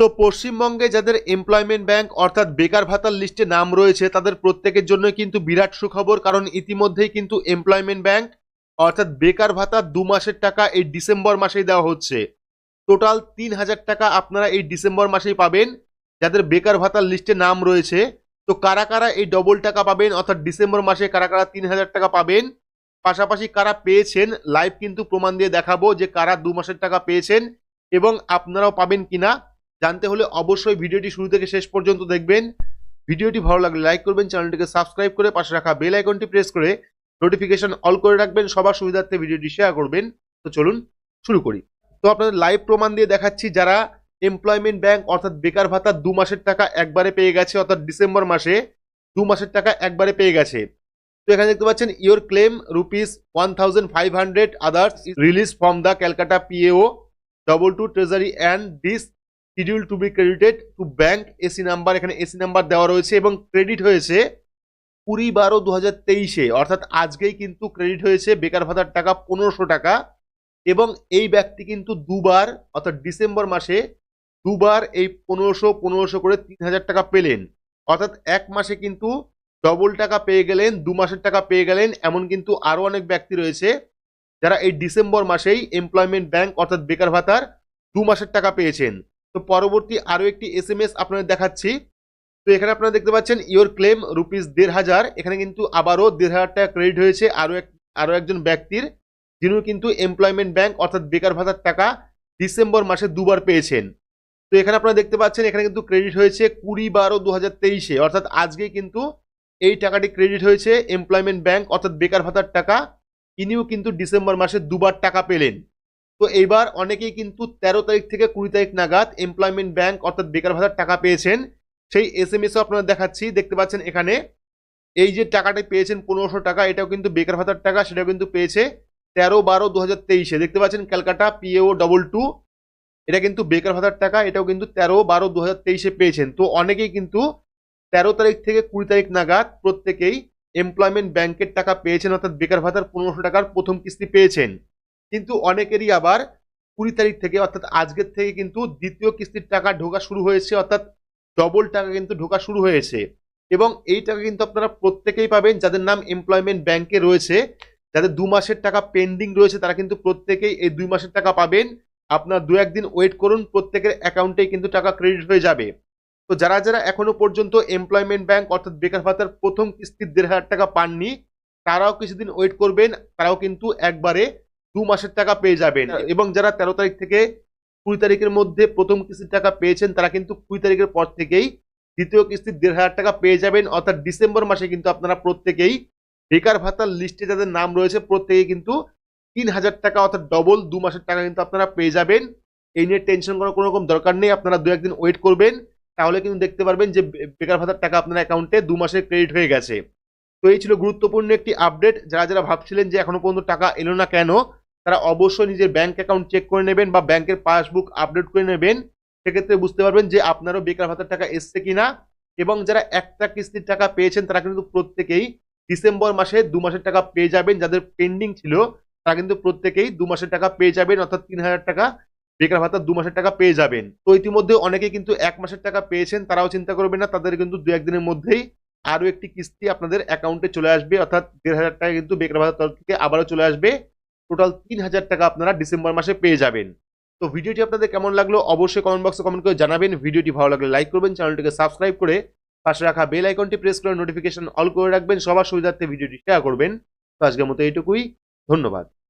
তো পশ্চিমবঙ্গে যাদের এমপ্লয়মেন্ট ব্যাংক অর্থাৎ বেকার ভাতার লিস্টে নাম রয়েছে, তাদের প্রত্যেকের জন্য কিন্তু বিরাট সুখবর, কারণ ইতিমধ্যেই কিন্তু এমপ্লয়মেন্ট ব্যাংক অর্থাৎ বেকার ভাতা দু মাসের টাকা এই ডিসেম্বর মাসেই দেওয়া হচ্ছে। টোটাল তিন হাজার টাকা আপনারা এই ডিসেম্বর মাসেই পাবেন, যাদের বেকার ভাতার লিস্টে নাম রয়েছে। তো কারা কারা এই ডবল টাকা পাবেন, অর্থাৎ ডিসেম্বর মাসে কারা কারা তিন হাজার টাকা পাবেন, পাশাপাশি কারা পেয়েছেন লাইভ কিন্তু প্রমাণ দিয়ে দেখাবো যে কারা দু মাসের টাকা পেয়েছেন এবং আপনারাও পাবেন কিনা। জানতে হলে অবশ্যই ভিডিওটি শুরু থেকে শেষ পর্যন্ত দেখবেন। ভিডিওটি ভালো লাগলে লাইক করবেন, চ্যানেলটিকে সাবস্ক্রাইব করে পাশে রাখা বেল আইকনটি প্রেস করে নোটিফিকেশন অল করে রাখবেন, সবার সুবিধার্থে ভিডিওটি শেয়ার করবেন। তো চলুন শুরু করি। তো আপনাদের লাইভ প্রমাণ দিয়ে দেখাচ্ছি যারা এমপ্লয়মেন্ট ব্যাংক অর্থাৎ বেকার ভাতা দু মাসের টাকা একবারে পেয়ে গেছে, অর্থাৎ ডিসেম্বর মাসে দু মাসের টাকা একবারে পেয়ে গেছে। তো এখানে দেখতে পাচ্ছেন your claim rupees one thousand five hundred others release from the Calcutta PAO double two treasury and this schedule to be credited to bank AC number এখানে এসি নাম্বার দেওয়া রয়েছে এবং ক্রেডিট হয়েছে কুড়ি বারো দু হাজার তেইশে। অর্থাৎ আজকেই কিন্তু ক্রেডিট হয়েছে বেকার ভাতার টাকা পনেরোশো টাকা এবং এই ব্যক্তি কিন্তু দুবার, অর্থাৎ ডিসেম্বর মাসে দুবার এই পনেরোশো পনেরোশো করে তিন হাজার টাকা পেলেন। অর্থাৎ এক মাসে কিন্তু ডবল টাকা পেয়ে গেলেন, দু মাসের টাকা পেয়ে গেলেন, এমন কিন্তু আরও অনেক ব্যক্তি রয়েছে যারা এই ডিসেম্বর মাসেই এমপ্লয়মেন্ট ব্যাংক অর্থাৎ বেকার ভাতার দু মাসের টাকা পেয়েছেন। তো পরবর্তী আরও একটি এস এম এস আপনাদের দেখাচ্ছি। তো এখানে আপনারা দেখতে পাচ্ছেন ইওর ক্লেম রুপিস দেড় হাজার। এখানে কিন্তু আবারও দেড় হাজার টাকা ক্রেডিট হয়েছে আরও এক আরও একজন ব্যক্তির যিনি কিন্তু এমপ্লয়মেন্ট ব্যাংক অর্থাৎ বেকার ভাতার টাকা ডিসেম্বর মাসে দুবার পেয়েছেন। তো এখানে আপনারা দেখতে পাচ্ছেন, এখানে কিন্তু ক্রেডিট হয়েছে কুড়ি বারো দু হাজার তেইশে। অর্থাৎ আজকে কিন্তু এই টাকাটি ক্রেডিট হয়েছে এমপ্লয়মেন্ট ব্যাংক অর্থাৎ বেকার ভাতার টাকা। ইনিও কিন্তু ডিসেম্বর মাসে দুবার টাকা পেলেন। তো এইবার অনেকেই কিন্তু তেরো তারিখ থেকে কুড়ি তারিখ নাগাদ এমপ্লয়মেন্ট ব্যাংক অর্থাৎ বেকার ভাতার টাকা পেয়েছেন। সেই এস এম এসও আপনারা দেখাচ্ছি, দেখতে পাচ্ছেন এখানে। এই যে টাকাটা পেয়েছেন পনেরোশো টাকা, এটাও কিন্তু বেকার ভাতার টাকা, সেটাও কিন্তু পেয়েছে তেরো বারো দু হাজার তেইশে। দেখতে পাচ্ছেন ক্যালকাটা পিএও ডবল টু এটা কিন্তু বেকার ভাতার টাকা, এটাও কিন্তু তেরো বারো দু হাজার তেইশে পেয়েছেন। তো অনেকেই কিন্তু তেরো তারিখ থেকে কুড়ি তারিখ নাগাদ প্রত্যেকেই এমপ্লয়মেন্ট ব্যাংকের টাকা পেয়েছেন, অর্থাৎ বেকার ভাতার পনেরোশো টাকার প্রথম কিস্তি পেয়েছেন। কিন্তু অনেকেরই আবার কুড়ি তারিখ থেকে, অর্থাৎ আজকের থেকে কিন্তু দ্বিতীয় কিস্তির টাকা ঢোকা শুরু হয়েছে, অর্থাৎ ডবল টাকা কিন্তু ঢোকা শুরু হয়েছে। এবং এই টাকা কিন্তু আপনারা প্রত্যেকেই পাবেন, যাদের নাম এমপ্লয়মেন্ট ব্যাংকে রয়েছে, যাদের দু মাসের টাকা পেন্ডিং রয়েছে, তারা কিন্তু প্রত্যেকেই এই দুই মাসের টাকা পাবেন। আপনার দু একদিন ওয়েট করুন, প্রত্যেকের অ্যাকাউন্টেই কিন্তু টাকা ক্রেডিট হয়ে যাবে। তো যারা যারা এখনও পর্যন্ত এমপ্লয়মেন্ট ব্যাংক অর্থাৎ বেকার ভাতার প্রথম কিস্তির দেড় হাজার টাকা পাননি, তারাও কিছুদিন ওয়েট করবেন, তারাও কিন্তু একবারে দু মাসের টাকা পেয়ে যাবেন। এবং যারা তেরো তারিখ থেকে কুড়ি তারিখের মধ্যে প্রথম কিস্তির টাকা পেয়েছেন তারা কিন্তু কুড়ি তারিখের পর থেকেই দ্বিতীয় কিস্তির দেড় হাজার টাকা পেয়ে যাবেন। অর্থাৎ ডিসেম্বর মাসে কিন্তু আপনারা প্রত্যেকেই বেকার ভাতার লিস্টে যাদের নাম রয়েছে প্রত্যেকেই কিন্তু তিন হাজার টাকা অর্থাৎ ডবল দু মাসের টাকা কিন্তু আপনারা পেয়ে যাবেন। এই নিয়ে টেনশন করার কোনো রকম দরকার নেই। আপনারা দু একদিন ওয়েট করবেন। তাহলে কিন্তু দেখতে পারবেন যে বেকার ভাতার টাকা আপনার অ্যাকাউন্টে দু মাসের ক্রেডিট হয়ে গেছে। তো এই ছিল গুরুত্বপূর্ণ একটি আপডেট যারা যারা ভাবছিলেন যে এখনও পর্যন্ত টাকা এলো না কেন তারা অবশ্যই নিজের ব্যাংক অ্যাকাউন্ট চেক করে নেবেন বা ব্যাংকের পাসবুক আপডেট করে নেবেন। সেক্ষেত্রে বুঝতে পারবেন যে আপনারও বেকার ভাতার টাকা এসছে কিনা এবং যারা একটা কিস্তির টাকা পেয়েছেন, তারা কিন্তু প্রত্যেকেই ডিসেম্বর মাসে দু মাসের টাকা পেয়ে যাবেন। যাদের পেন্ডিং ছিল, তারা কিন্তু প্রত্যেকেই দু মাসের টাকা পেয়ে যাবেন, অর্থাৎ তিন হাজার টাকা বেকার ভাতা দু মাসের টাকা পেয়ে যাবেন। তো ইতিমধ্যে অনেকেই কিন্তু এক মাসের টাকা পেয়েছেন, তারাও চিন্তা করবেন না, তাদের কিন্তু দু একদিনের মধ্যেই আরও একটি কিস্তি আপনাদের অ্যাকাউন্টে চলে আসবে, অর্থাৎ দেড় হাজার টাকা কিন্তু বেকার ভাতার তরফ থেকে আবারও চলে আসবে। টোটাল তিন হাজার টাকা আপনারা ডিসেম্বর মাসে পেয়ে যাবেন। তো ভিডিওটি আপনাদের কেমন লাগল অবশ্যই কমেন্ট বক্সে কমেন্ট করে জানাবেন। ভিডিওটি ভালো লাগলে লাইক করবেন, চ্যানেলটিকে সাবস্ক্রাইব করে পাশে রাখা বেল আইকনটি প্রেস করে নোটিফিকেশন অল করে রাখবেন। সবার সুবিধার্থে ভিডিওটি শেয়ার করবেন। তো আজকের মতো এইটুকুই। ধন্যবাদ।